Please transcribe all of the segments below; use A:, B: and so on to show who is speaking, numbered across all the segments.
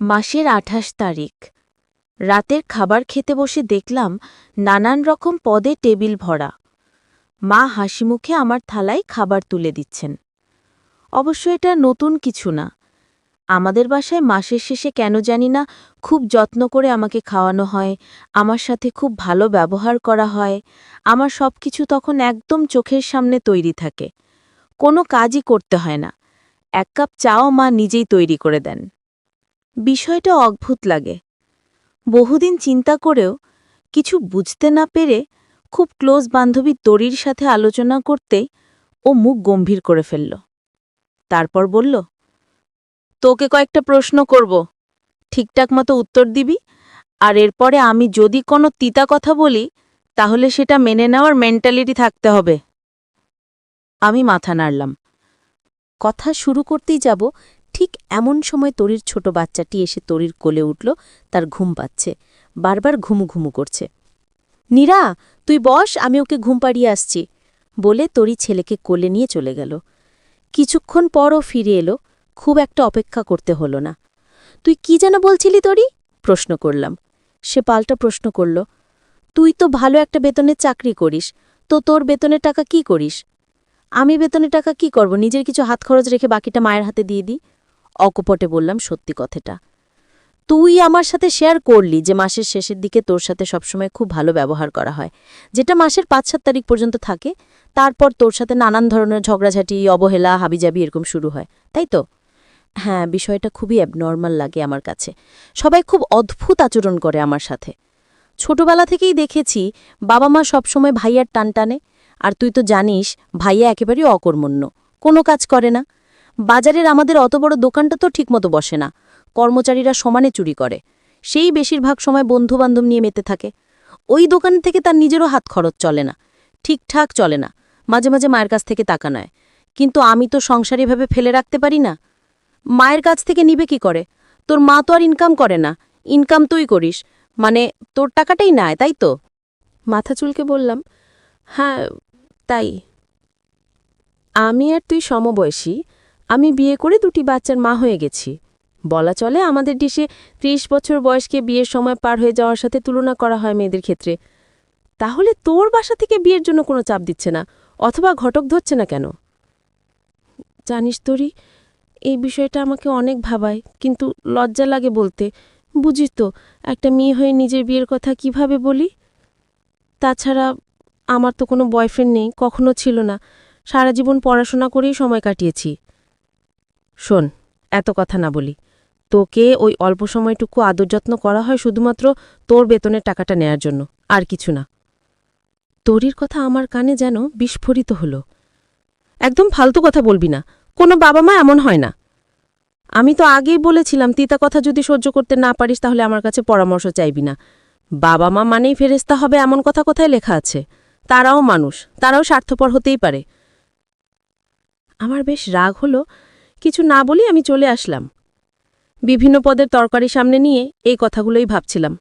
A: মাসের আঠাশ তারিখ। রাতের খাবার খেতে বসে দেখলাম নানান রকম পদে টেবিল ভরা। মা হাসিমুখে আমার থালায় খাবার তুলে দিচ্ছেন। অবশ্য এটা নতুন কিছু না। আমাদের বাসায় মাসের শেষে কেন জানি না খুব যত্ন করে আমাকে খাওয়ানো হয়, আমার সাথে খুব ভালো ব্যবহার করা হয়, আমার সব কিছু তখন একদম চোখের সামনে তৈরি থাকে। কোনো কাজই করতে হয় না। এক কাপ চাও মা নিজেই তৈরি করে দেন। বিষয়টা অদ্ভুত লাগে। বহুদিন চিন্তা করেও কিছু বুঝতে না পেরে খুব ক্লোজ বান্ধবী তরির সাথে আলোচনা করতেই ও মুখ গম্ভীর করে ফেলল। তারপর বলল, তোকে কয়েকটা প্রশ্ন করব। ঠিকঠাক মতো উত্তর দিবি। আর এরপরে আমি যদি কোনো তিতা কথা বলি, তাহলে সেটা মেনে নেওয়ার মেন্টালিটি থাকতে হবে। আমি মাথা নাড়লাম। কথা শুরু করতেই যাব ঠিক এমন সময় তরির ছোট বাচ্চাটি এসে তরির কোলে উঠল, তার ঘুম পাচ্ছে। বারবার ঘুমু ঘুমু করছে। নীরা, তুই বস, আমি ওকে ঘুম পাড়িয়ে আসছি। বলে তরি ছেলেকে কোলে নিয়ে চলে গেল। কিছুক্ষণ পরও ফিরে এলো, খুব একটা অপেক্ষা করতে হলো না। তুই কি যেন বলছিলি তরি? প্রশ্ন করলাম। সে পাল্টা প্রশ্ন করল, তুই তো ভালো একটা বেতনের চাকরি করিস, তো তোর বেতনের টাকা কি করিস? আমি বেতনের টাকা কি করব? নিজের কিছু হাত খরচ রেখে বাকিটা মায়ের হাতে দিয়ে দিই? অকপটে বললাম, সত্যি কথাটা। তুই আমার সাথে শেয়ার করলি যে মাসের শেষের দিকে তোর সাথে সবসময় খুব ভালো ব্যবহার করা হয়। যেটা মাসের পাঁচ সাত তারিখ পর্যন্ত থাকে। তারপর তোর সাথে নানান ধরনের ঝগড়াঝাটি, অবহেলা, হাবিজাবি এরকম শুরু হয়। তাই তো? হ্যাঁ বিষয়টা খুবই অ্যাবনর্মাল লাগে আমার কাছে। সবাই খুব অদ্ভুত আচরণ করে আমার সাথে। ছোটবেলা থেকেই দেখেছি বাবা মা সবসময় ভাইয়ার টান টানে। আর তুই তো জানিস, ভাইয়া একেবারেই অকর্মণ্য। কোনো কাজ করে না। বাজারের আমাদের অত বড় দোকানটা তো ঠিকমতো বসে না। কর্মচারীরা সমানে চুরি করে। সেই বেশিরভাগ সময় বন্ধুবান্ধব নিয়ে মেতে থাকে। ওই দোকান থেকে তার নিজেরও হাত খরচ চলে না। ঠিকঠাক চলে না। মাঝে মাঝে মায়ের কাছ থেকে টাকা নয়। কিন্তু আমি তো সংসারীভাবে ফেলে রাখতে পারি না। মায়ের কাছ থেকে নিবে কি করে? তোর মা তো আর ইনকাম করে না। ইনকাম তুই করিস। মানে তোর টাকাটাই নেয়, তাই তো? মাথা চুলকে বললাম হ্যাঁ তাই। আমি আর তুই সমবয়সী। আমি বিয়ে করে দুটি বাচ্চার মা হয়ে গেছি। বলা চলে আমাদের দেশে ত্রিশ বছর বয়সকে বিয়ের সময় পার হয়ে যাওয়ার সাথে তুলনা করা হয় মেয়েদের ক্ষেত্রে। তাহলে তোর বাসা থেকে বিয়ের জন্য কোনো চাপ দিচ্ছে না, অথবা ঘটক ধরছে না কেন? জানিস তোরই এই বিষয়টা আমাকে অনেক ভাবায়, কিন্তু লজ্জা লাগে বলতে। বুঝিস তো, একটা মেয়ে হয়ে নিজের বিয়ের কথা কীভাবে বলি? তাছাড়া আমার তো কোনো বয়ফ্রেন্ড নেই, কখনো ছিল না। সারা জীবন পড়াশোনা করেই সময় কাটিয়েছি। শোন, এত কথা না বলি। তোকে ওই অল্প সময়টুকু আদর যত্ন করা হয় শুধুমাত্র তোর বেতনের টাকাটা নেয়ার জন্য, আর কিছু না। তোরির কথা আমার কানে যেন বিস্ফোরিত হলো। একদম ফালতু কথা বলবি না, কোনো বাবা মা এমন হয় না। আমি তো আগেই বলেছিলাম, তিতা কথা যদি সহ্য করতে না পারিস তাহলে আমার কাছে পরামর্শ চাইবি না। বাবা মা মানেই ফেরেস্তা হবে এমন কথা কোথায় লেখা আছে। তারাও মানুষ, তারাও স্বার্থপর হতেই পারে। আমার বেশ রাগ হলো কিছু না বলি আমি চলে আসলাম। বিভিন্ন পদের তরকারি সামনে নিয়ে এই কথাগুলোই ভাবছিলাম।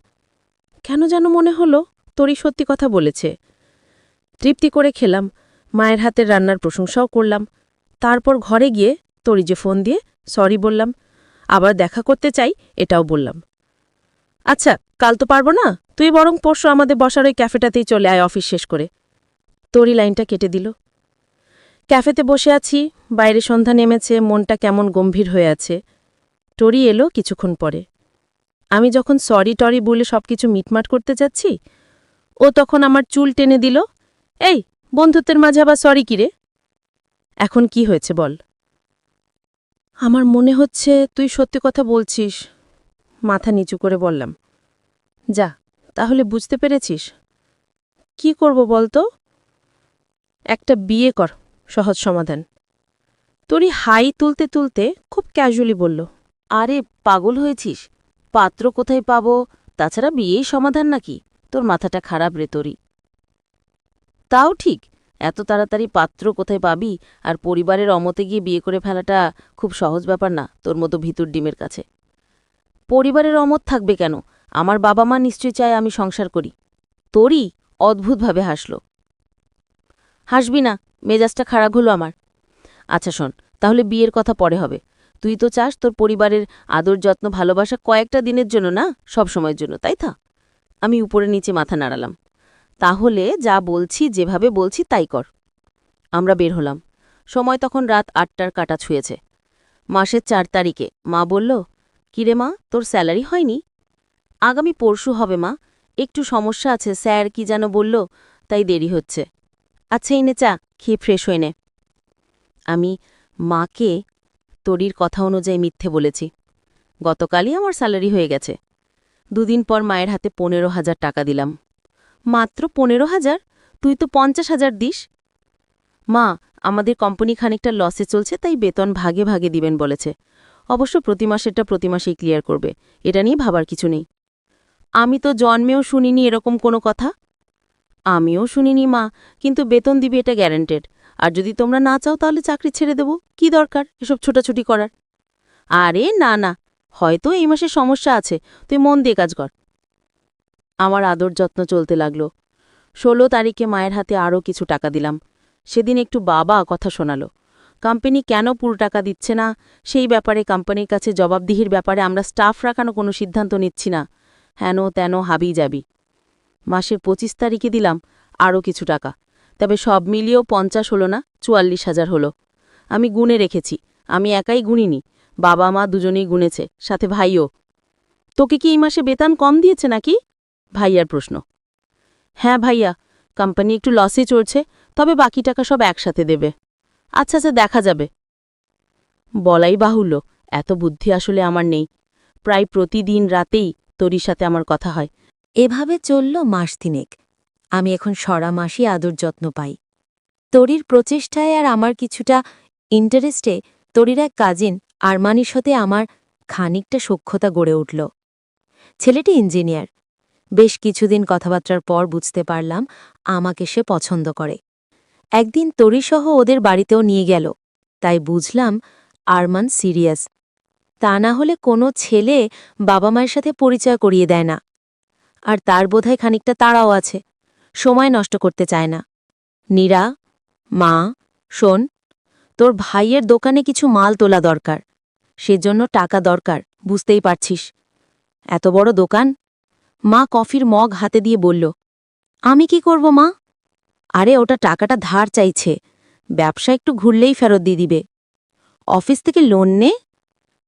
A: কেন যেন মনে হলো তোরই সত্যি কথা বলেছে। তৃপ্তি করে খেলাম, মায়ের হাতের রান্নার প্রশংসাও করলাম। তারপর ঘরে গিয়ে তরি যে ফোন দিয়ে, সরি বললাম। আবার দেখা করতে চাই, এটাও বললাম। আচ্ছা কাল তো পারব না। তুই বরং পরশু আমাদের বসার ওই ক্যাফেটাতেই চলে আয় অফিস শেষ করে। তরি লাইনটা কেটে দিল। ক্যাফেতে বসে আছি, বাইরে সন্ধ্যা নেমেছে, মনটা কেমন গম্ভীর হয়ে আছে। টরি এলো কিছুক্ষণ পরে। আমি যখন সরি টরি বলে সব কিছু মিটমাট করতে যাচ্ছি, ও তখন আমার চুল টেনে দিল, এই, বন্ধুত্বের মাঝে আবার সরি কিরে? এখন কি হয়েছে বল? আমার মনে হচ্ছে তুই সত্যি কথা বলছিস, মাথা নিচু করে বললাম। যা, তাহলে বুঝতে পেরেছিস? কি করব বলতো? একটা বিয়ে কর। সহজ সমাধান। তোরই হাই তুলতে তুলতে খুব ক্যাজুয়ালি বলল, আরে, পাগল হয়েছিস? পাত্র কোথায় পাবো? তাছাড়া বিয়েই সমাধান নাকি? তোর মাথাটা খারাপ রে তোরই তাও ঠিক, এত তাড়াতাড়ি পাত্র কোথায় পাবি? আর পরিবারের অমতে গিয়ে বিয়ে করে ফেলাটা খুব সহজ ব্যাপার না, তোর মতো ভিতুর ডিমের কাছে। পরিবারের অমত থাকবে কেন? আমার বাবা মা নিশ্চয় চায় আমি সংসার করি। তোরই অদ্ভুতভাবে হাসল। হাসবি না, মেজাজটা খারাপ হলো আমার। আচ্ছা শোন, তাহলে বিয়ের কথা পরে হবে। তুই তো চাস তোর পরিবারের আদর, যত্ন, ভালোবাসা কয়েকটা দিনের জন্য না, সব সময়ের জন্য, তাই থা আমি উপরে নিচে মাথা নাড়ালাম। তাহলে যা বলছি, যেভাবে বলছি তাই কর। আমরা বের হলাম। সময় তখন রাত আটটার কাটা ছুঁয়েছে। মাসের চার তারিখে, মা বলল, কিরে মা, তোর স্যালারি হয়নি? আগামী পরশু হবে মা। একটু সমস্যা আছে, স্যার কি যেন বলল, তাই দেরি হচ্ছে। আচ্ছা এনে চা, খেয়ে ফ্রেশ হয়ে নে। আমি মাকে তরির কথা অনুযায়ী মিথ্যে বলেছি। গতকালই আমার স্যালারি হয়ে গেছে। দুদিন পর মায়ের হাতে পনেরো হাজার টাকা দিলাম। মাত্র পনেরো হাজার? তুই তো পঞ্চাশ হাজার দিস। মা, আমাদের কোম্পানি খানিকটা লসে চলছে, তাই বেতন ভাগে ভাগে দিবেন বলেছে। অবশ্য প্রতি মাসেরটা প্রতি মাসেই ক্লিয়ার করবে। এটা নিয়ে ভাবার কিছু নেই। আমি তো জন্মেও শুনিনি এরকম কোনো কথা। আমিও শুনিনি, মা। কিন্তু বেতন দিবি, এটা গ্যারেন্টেড আর যদি তোমরা না চাও, তাহলে চাকরি ছেড়ে দেব। কি দরকার এসব ছোটাছুটি করার? আরে, না না। হয়তো এই মাসে সমস্যা আছে। তুই মন দিয়ে কাজ কর। আমার আদর যত্ন চলতে লাগল। ষোলো তারিখে মায়ের হাতে আরও কিছু টাকা দিলাম। সেদিন একটু বাবা কথা শোনালো। কোম্পানি কেন পুরো টাকা দিচ্ছে না? সেই ব্যাপারে কোম্পানির কাছে জবাবদিহির ব্যাপারে আমরা স্টাফ রাখানো কোনো সিদ্ধান্ত নিচ্ছি না। হেন তেন হাবি যাবি। মাসের পঁচিশ তারিখে দিলাম আরও কিছু টাকা। তবে সব মিলিয়েও পঞ্চাশ হলো না, চুয়াল্লিশ হাজার হলো। আমি গুনে রেখেছি, আমি একাই গুনিনি বাবা মা দুজনেই গুনেছে সাথে ভাইও। তোকে কি এই মাসে বেতন কম দিয়েছে নাকি? ভাইয়ার প্রশ্ন। হ্যাঁ ভাইয়া, কোম্পানি একটু লসে চড়ছে তবে বাকি টাকা সব একসাথে দেবে। আচ্ছা আচ্ছা দেখা যাবে। বলাই বাহুল্য, এত বুদ্ধি আসলে আমার নেই। প্রায় প্রতিদিন রাতেই তোরির সাথে আমার কথা হয়।
B: এভাবে চলল মাস তিনেক। আমি এখন সরা মাসই আদর যত্ন পাই। তরির প্রচেষ্টায় আর আমার কিছুটা ইন্টারেস্টে তরির এক কাজিন আরমানির সাথে আমার খানিকটা সক্ষতা গড়ে উঠল। ছেলেটি ইঞ্জিনিয়ার বেশ কিছুদিন কথাবার্তার পর বুঝতে পারলাম আমাকে সে পছন্দ করে। একদিন তরিসহ ওদের বাড়িতেও নিয়ে গেল। তাই বুঝলাম আরমান সিরিয়াস তা না হলে কোনো ছেলে বাবা মায়ের সাথে পরিচয় করিয়ে দেয় না। আর তার বোধহয় খানিকটা তাড়াও আছে। সময় নষ্ট করতে চায় না। নীরা, মা, শোন, তোর ভাইয়ের দোকানে কিছু মাল তোলা দরকার। সেজন্য টাকা দরকার, বুঝতেই পারছিস। এত বড় দোকান? মা কফির মগ হাতে দিয়ে বলল, আমি কি করব মা? আরে, ওটা টাকাটা ধার চাইছে। ব্যবসা একটু ঘুরলেই ফেরত দিয়ে দিবে। অফিস থেকে লোন নে।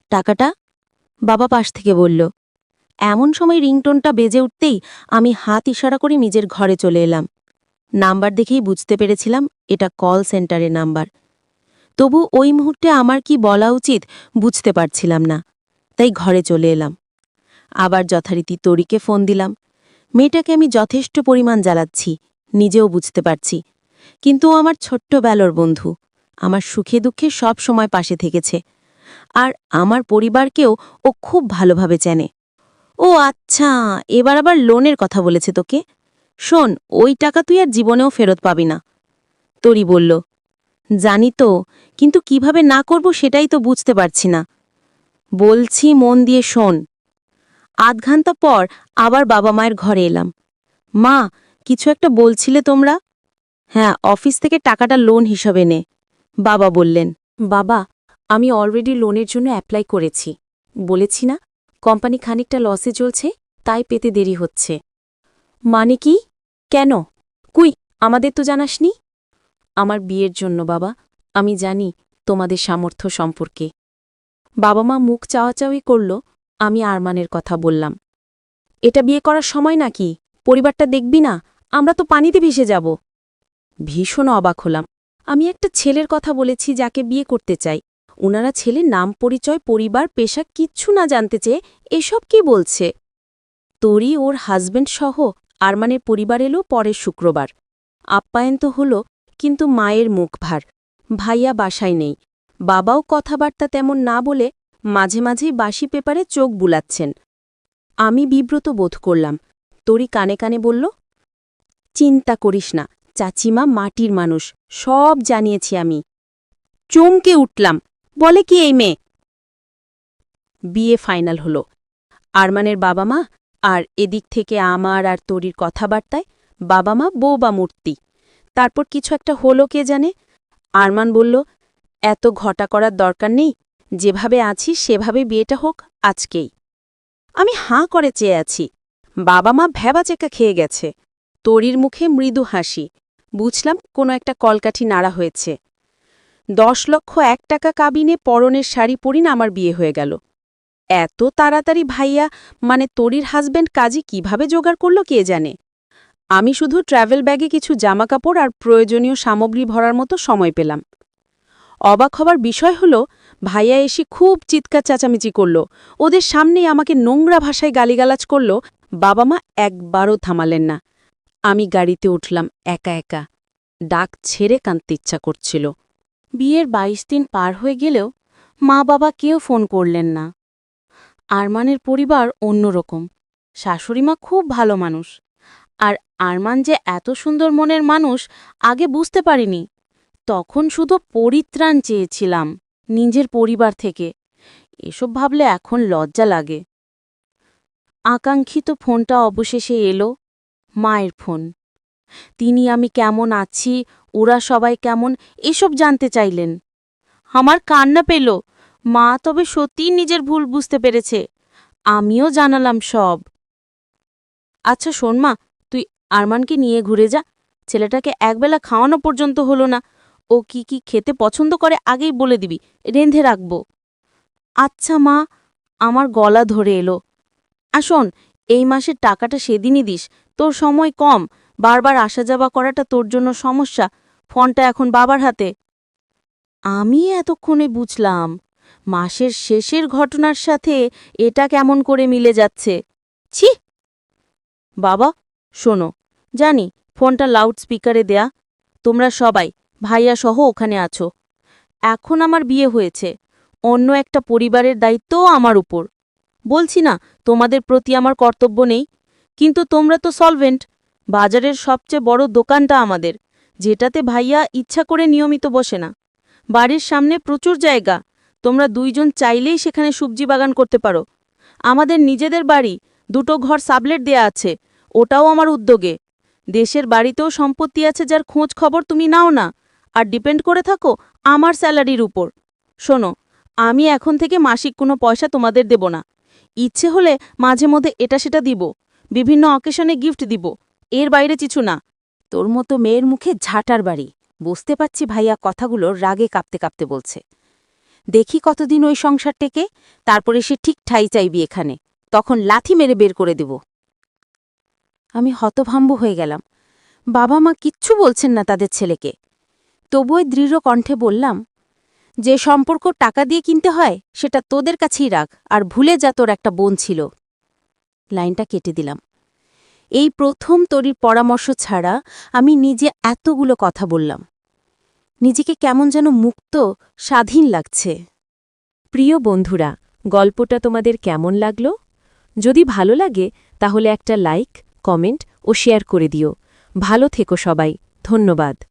B: টাকাটা? বাবা পাশ থেকে বলল এমন সময় রিংটোনটা বেজে উঠতেই আমি হাত ইশারা করে নিজের ঘরে চলে এলাম। নাম্বার দেখেই বুঝতে পেরেছিলাম এটা কল সেন্টারের নাম্বার। তবু ওই মুহূর্তে আমার কি বলা উচিত বুঝতে পারছিলাম না, তাই ঘরে চলে এলাম। আবার যথারীতি তরিকে ফোন দিলাম। মেয়েটাকে আমি যথেষ্ট পরিমাণ জ্বালাচ্ছি, নিজেও বুঝতে পারছি। কিন্তু আমার ছোট্ট বেলর বন্ধু, আমার সুখে দুঃখে সব সময় পাশে থেকেছে। আর আমার পরিবারকেও ও খুব ভালোভাবে চেনে। ও আচ্ছা এবার আবার লোনের কথা বলেছে তোকে। শোন, ওই টাকা তুই আর জীবনেও ফেরত পাবি না। তরি বলল, জানি তো, কিন্তু কীভাবে না করব সেটাই তো বুঝতে পারছি না। বলছি, মন দিয়ে শোন। আধ ঘণ্টা পর আবার বাবা মায়ের ঘরে এলাম। মা, কিছু একটা বলছিলে তোমরা? হ্যাঁ অফিস থেকে টাকাটা লোন হিসাবে নে, বাবা বললেন।
A: বাবা, আমি অলরেডি লোনের জন্য অ্যাপ্লাই করেছি। বলেছি না? কোম্পানি খানিকটা লসে চলছে তাই পেতে দেরি হচ্ছে। মানে কি? কেন? কুই, আমাদের তো জানাসনি? আমার বিয়ের জন্য, বাবা। আমি জানি তোমাদের সামর্থ্য সম্পর্কে। বাবা মা মুখ চাওয়াচাওয়ি করল, আমি আরমানের কথা বললাম। এটা বিয়ে করার সময় নাকি? পরিবারটা দেখবি না? আমরা তো পানিতে ভেসে যাব। ভীষণ অবাক হলাম। আমি একটা ছেলের কথা বলেছি যাকে বিয়ে করতে চাই। উনারা ছেলের নাম, পরিচয়, পরিবার, পেশা কিচ্ছু না জানতে চেয়ে এসব কি বলছে? তরি, ওর হাজব্যান্ড সহ আরমানের পরিবার এলো পরের শুক্রবার। আপ্যায়ন তো হল, কিন্তু মায়ের মুখ ভার। ভাইয়া বাসায় নেই। বাবাও কথাবার্তা তেমন না বলে মাঝে মাঝেই বাসি পেপারে চোখ বুলাচ্ছেন। আমি বিব্রত বোধ করলাম। তরি কানে কানে বলল, চিন্তা করিস না, চাচিমা মাটির মানুষ, সব জানিয়েছি আমি। চমকে উঠলাম। বলে কি এই মেয়ে? বিয়ে ফাইনাল হলো। আরমানের বাবা মা আর এদিক থেকে আমার আর তরির কথাবার্তায় বাবা মা বউ বা মূর্তি। তারপর কিছু একটা হলো কে জানে? আরমান বলল, এত ঘটা করার দরকার নেই। যেভাবে আছি সেভাবে বিয়েটা হোক আজকেই। আমি হাঁ করে চেয়ে আছি। বাবা মা ভ্যাবাচেকা খেয়ে গেছে। তরির মুখে মৃদু হাসি। বুঝলাম কোনো একটা কলকাঠি নাড়া হয়েছে। দশ লক্ষ এক টাকা কাবিনে পরনের শাড়ি পরি না আমার বিয়ে হয়ে গেল। এত তাড়াতাড়ি ভাইয়া মানে তরির হাজব্যান্ড কাজী কীভাবে জোগাড় করল কে জানে? আমি শুধু ট্র্যাভেল ব্যাগে কিছু জামাকাপড় আর প্রয়োজনীয় সামগ্রী ভরার মতো সময় পেলাম। অবাক হবার বিষয় হল, ভাইয়া এসে খুব চিৎকার চেঁচামেচি করল। ওদের সামনেই আমাকে নোংরা ভাষায় গালিগালাজ করল, বাবা মা একবারও থামালেন না। আমি গাড়িতে উঠলাম একা একা। ডাক ছেড়ে কাঁদতে ইচ্ছা করছিল। বিয়ের বাইশ দিন পার হয়ে গেলেও মা বাবা কেউ ফোন করলেন না। আরমানের পরিবার অন্যরকম শাশুড়িমা খুব ভালো মানুষ। আর আরমান যে এত সুন্দর মনের মানুষ আগে বুঝতে পারিনি। তখন শুধু পরিত্রাণ চেয়েছিলাম নিজের পরিবার থেকে। এসব ভাবলে এখন লজ্জা লাগে। আকাঙ্ক্ষিত ফোনটা অবশেষে এলো মায়ের ফোন। তিনি আমি কেমন আছি? ওরা সবাই কেমন? এসব জানতে চাইলেন। আমার কান্না পেল। মা তবে সত্যিই নিজের ভুল বুঝতে পেরেছে। আমিও জানালাম সব। আচ্ছা শোন মা, তুই আরমানকে নিয়ে ঘুরে যা। ছেলেটাকে একবেলা খাওয়ানো পর্যন্ত হলো না। ও কি কি খেতে পছন্দ করে আগেই বলে দিবি। রেঁধে রাখব। আচ্ছা মা, আমার গলা ধরে এলো। আসন এই মাসের টাকাটা সেদিনই দিস। তোর সময় কম। বারবার আসা যাওয়া করাটা তোর জন্য সমস্যা। ফোনটা এখন বাবার হাতে। আমি এতক্ষণে বুঝলাম, মাসের শেষের ঘটনার সাথে এটা কেমন করে মিলে যাচ্ছে। ছি! বাবা, শোনো, জানি ফোনটা লাউড স্পিকারে দেয়া। তোমরা সবাই, ভাইয়া সহ ওখানে আছো। এখন আমার বিয়ে হয়েছে। অন্য একটা পরিবারের দায়িত্বও আমার উপর। বলছি না, তোমাদের প্রতি আমার কর্তব্য নেই, কিন্তু তোমরা তো সলভেন্ট বাজারের সবচেয়ে বড় দোকানটা আমাদের, যেটাতে ভাইয়া ইচ্ছা করে নিয়মিত বসে না। বাড়ির সামনে প্রচুর জায়গা, তোমরা দুইজন চাইলেই সেখানে সবজি বাগান করতে পারো। আমাদের নিজেদের বাড়ি, দুটো ঘর সাবলেট দেয়া আছে, ওটাও আমার উদ্যোগে। দেশের বাড়িতেও সম্পত্তি আছে যার খোঁজ খবর তুমি নাও না, আর ডিপেন্ড করে থাকো আমার স্যালারির উপর। শোনো, আমি এখন থেকে মাসিক কোনো পয়সা তোমাদের দেব না। ইচ্ছে হলে মাঝে মধ্যে এটা সেটা দিব, বিভিন্ন অকেশনে গিফট দিব এর বাইরে কিছু না। তোর মতো মেয়ের মুখে ঝাঁটার বাড়ি। বুঝতে পারছি ভাইয়া কথাগুলো রাগে কাঁপতে কাঁপতে বলছে। দেখি কতদিন ওই সংসার টেকে, তারপরে সে ঠিক ঠাই চাইবি এখানে। তখন লাথি মেরে বের করে দেব। আমি হতভাম্ব হয়ে গেলাম। বাবা মা কিচ্ছু বলছেন না তাদের ছেলেকে। তবুই দৃঢ় কণ্ঠে বললাম, যে সম্পর্ক টাকা দিয়ে কিনতে হয়, সেটা তোদের কাছেই রাখ, আর ভুলে যা তোর একটা বোন ছিল। লাইনটা কেটে দিলাম। এই প্রথম তরির পরামর্শ ছাড়া আমি নিজে এতগুলো কথা বললাম। নিজেকে কেমন যেন মুক্ত, স্বাধীন লাগছে।
B: প্রিয় বন্ধুরা, গল্পটা তোমাদের কেমন লাগল? যদি ভালো লাগে, তাহলে একটা লাইক, কমেন্ট ও শেয়ার করে দিও। ভালো থেকো সবাই। ধন্যবাদ।